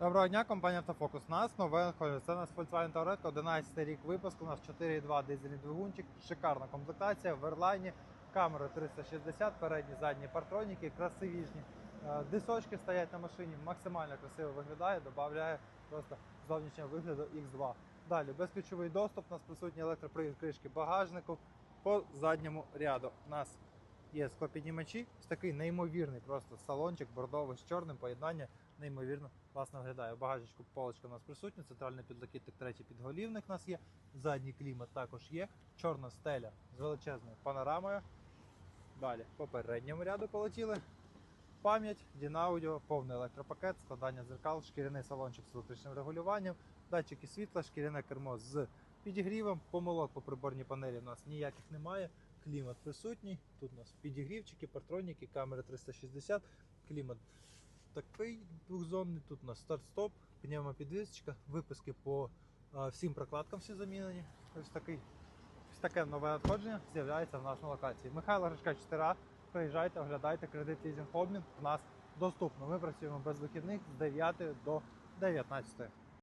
Доброго дня, компанія Автофокус. Нас нове надходить. Це у нас Volkswagen Touareg, 11 рік випуску. У нас 4,2 дизельний двигунчик, шикарна комплектація, в Ерлайні, камери 360, передні, задні партроніки, красивішні. Е, Дисочки стоять на машині, максимально красиво виглядає, додає просто зовнішнього вигляду X2. Далі безключовий доступ, у нас присутні електропривід кришки багажнику по задньому ряду. У нас є склопіднімачі, ось такий неймовірний просто салончик бордовий з чорним поєднання неймовірно класно виглядає. В багажечку полочка у нас присутня, центральний підлокітник, третій підголівник у нас є, задній клімат також є, чорна стеля з величезною панорамою. Далі по передньому ряду полетіли. Пам'ять, Дінаудіо, повний електропакет, складання дзеркал, шкіряний салончик з електричним регулюванням, датчики світла, шкіряне кермо з підігрівом, помилок по приборній панелі у нас ніяких немає. Клімат присутній. Тут у нас підігрівчики, партроніки, камери 360, клімат такий двохзонний. Тут у нас старт-стоп, пневмопідвісочка, виписки по а, всім прокладкам всі замінені. Ось такий ось таке нове надходження з'являється в нашій локації. Михайло Гришка 4А. Приїжджайте, оглядайте кредит лізинг обмін. У нас доступно. Ми працюємо без вихідних з 9 до 19.